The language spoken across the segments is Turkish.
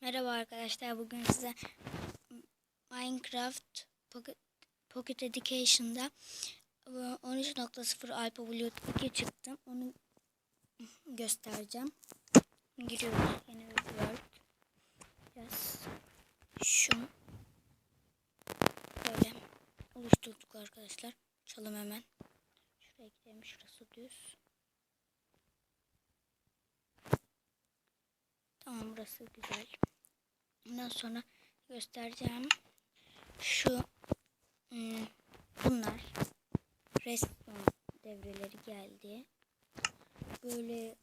Merhaba arkadaşlar. Bugün size Minecraft Pocket, Pocket Education'da e, 13.0 Alpha Blue 2 çıktım. Onu göstereceğim. Giriyoruz. Yeni bir world. Biraz şu böyle oluşturduk arkadaşlar. Çalım hemen. Şuraya gidelim. Şurası düz. Burası güzel. Ondan sonra göstereceğim. Şu hmm, bunlar reston devreleri geldi. Böyle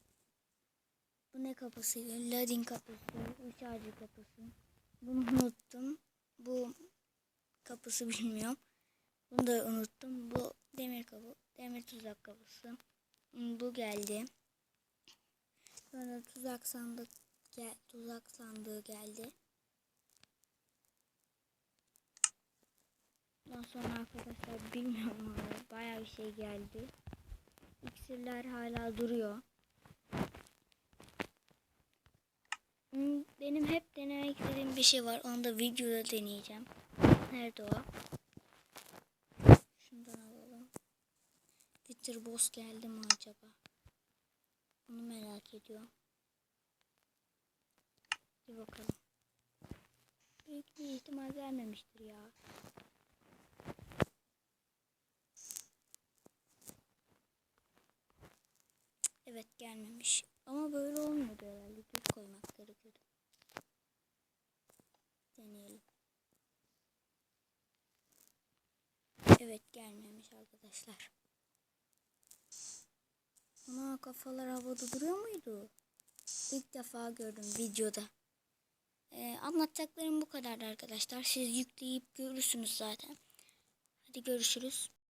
bu ne kapısı? Ladin kapısı, üç kapısı. Bunu unuttum. Bu kapısı bilmiyorum. Bunu da unuttum. Bu demir kapı, demir tuzak kapısı. Bu geldi. Sonra tuzak sandık gel tuzak sandığı geldi. Ondan sonra arkadaşlar bilmiyorum hala bayağı bir şey geldi. İksirler hala duruyor. Hmm, Benim hep denemek istediğim bir şey var. Onu da videoda deneyeceğim. Nerede o? Şundan alalım. Bitter boss geldi mi acaba? Onu merak ediyorum. Bir bakalım. Büyük bir ihtimal gelmemiştir ya. Evet gelmemiş. Ama böyle olmuyordu herhalde. Düz koymak gerekiyordu. Deneyelim. Evet gelmemiş arkadaşlar. Ana kafalar havada duruyor muydu? İlk defa gördüm videoda. Ee, anlatacaklarım bu kadar arkadaşlar. Siz yükleyip görürsünüz zaten. Hadi görüşürüz.